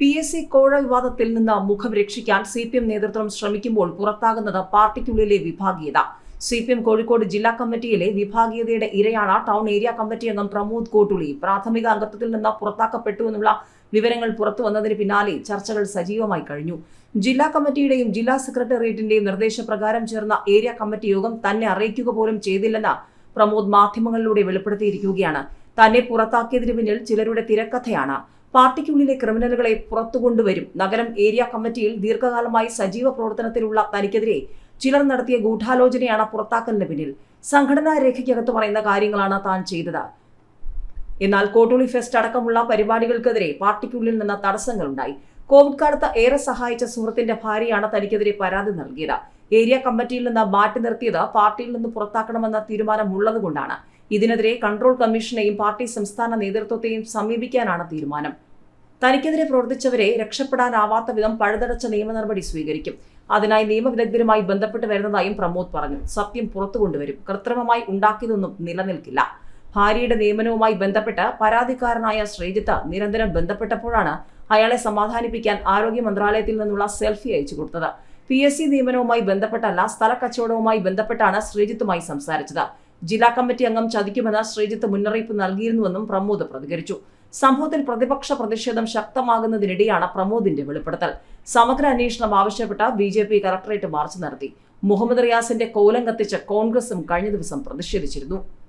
P S C കോഴ വിവാദത്തിൽ നിന്ന് മുഖം രക്ഷിക്കാൻ സി പി എം നേതൃത്വം ശ്രമിക്കുമ്പോൾ പുറത്താകുന്നത് പാർട്ടിക്കുള്ളിലെ വിഭാഗീയത. സി പി എം കോഴിക്കോട് ജില്ലാ കമ്മിറ്റിയിലെ വിഭാഗീയതയുടെ ഇരയാണ് ടൗൺ ഏരിയ കമ്മിറ്റി അംഗം പ്രമോദ് കോട്ടുളി. പ്രാഥമിക അംഗത്വത്തിൽ നിന്ന് പുറത്താക്കപ്പെട്ടു എന്നുള്ള വിവരങ്ങൾ പുറത്തു വന്നതിന് പിന്നാലെ ചർച്ചകൾ സജീവമായി കഴിഞ്ഞു. ജില്ലാ കമ്മിറ്റിയുടെയും ജില്ലാ സെക്രട്ടേറിയറ്റിന്റെയും നിർദ്ദേശപ്രകാരം ചേർന്ന ഏരിയ കമ്മിറ്റി യോഗം തന്നെ അറിയിക്കുക പോലും ചെയ്തില്ലെന്ന് പ്രമോദ് മാധ്യമങ്ങളിലൂടെ വെളിപ്പെടുത്തിയിരിക്കുകയാണ്. തന്നെ പുറത്താക്കിയതിനു പിന്നിൽ ചിലരുടെ തിരക്കഥയാണ്. പാർട്ടിക്കുള്ളിലെ ക്രിമിനലുകളെ പുറത്തുകൊണ്ടുവരും. നഗരം ഏരിയ കമ്മിറ്റിയിൽ ദീർഘകാലമായി സജീവ പ്രവർത്തനത്തിലുള്ള തനിക്കെതിരെ ചിലർ നടത്തിയ ഗൂഢാലോചനയാണ് പുറത്താക്കലിന് പിന്നിൽ. സംഘടനാ രേഖയ്ക്കകത്ത് പറയുന്ന കാര്യങ്ങളാണ് താൻ ചെയ്തത്. എന്നാൽ കോട്ടൂളി ഫെസ്റ്റ് അടക്കമുള്ള പരിപാടികൾക്കെതിരെ പാർട്ടിക്കുള്ളിൽ നിന്ന് തടസ്സങ്ങളുണ്ടായി. കോവിഡ് കാലത്ത് ഏറെ സഹായിച്ച സുഹൃത്തിന്റെ ഭാര്യയാണ് തനിക്കെതിരെ പരാതി നൽകിയത്. ഏരിയ കമ്മിറ്റിയിൽ നിന്ന് മാറ്റി നിർത്തിയത് പാർട്ടിയിൽ നിന്ന് പുറത്താക്കണമെന്ന തീരുമാനമുള്ളതുകൊണ്ടാണ്. ഇതിനെതിരെ കൺട്രോൾ കമ്മീഷനെയും പാർട്ടി സംസ്ഥാന നേതൃത്വത്തെയും സമീപിക്കാനാണ് തീരുമാനം. തനിക്കെതിരെ പ്രവർത്തിച്ചവരെ രക്ഷപ്പെടാനാവാത്ത വിധം പഴുതടച്ച നിയമ നടപടി സ്വീകരിക്കും. അതിനായി നിയമവിദഗ്ധരുമായി ബന്ധപ്പെട്ട് വരുന്നതായും പ്രമോദ് പറഞ്ഞു. സത്യം പുറത്തു കൊണ്ടുവരും കൃത്രിമമായി ഉണ്ടാക്കിയതൊന്നും നിലനിൽക്കില്ല. ഭാര്യയുടെ നിയമനവുമായി ബന്ധപ്പെട്ട് പരാതിക്കാരനായ ശ്രീജിത്ത് നിരന്തരം ബന്ധപ്പെട്ടപ്പോഴാണ് അയാളെ സമാധാനിപ്പിക്കാൻ ആരോഗ്യ മന്ത്രാലയത്തിൽ നിന്നുള്ള സെൽഫി അയച്ചു കൊടുത്തത്. പി എസ് സി നിയമനവുമായി ബന്ധപ്പെട്ടല്ല സ്ഥല കച്ചവടവുമായി ബന്ധപ്പെട്ടാണ് ശ്രീജിത്തുമായി സംസാരിച്ചത്. ജില്ലാ കമ്മിറ്റി അംഗം ചതിക്കുമെന്ന് ശ്രീജിത്ത് മുന്നറിയിപ്പ് നൽകിയിരുന്നുവെന്നും പ്രമോദ് പ്രതികരിച്ചു. സംഭവത്തിൽ പ്രതിപക്ഷ പ്രതിഷേധം ശക്തമാകുന്നതിനിടെയാണ് പ്രമോദിന്റെ വെളിപ്പെടുത്തൽ. സമഗ്ര അന്വേഷണം ആവശ്യപ്പെട്ട B J P collectorate march നടത്തി. മുഹമ്മദ് റിയാസിന്റെ കോലം കത്തിച്ച് കോൺഗ്രസും കഴിഞ്ഞ ദിവസം പ്രതിഷേധിച്ചിരുന്നു.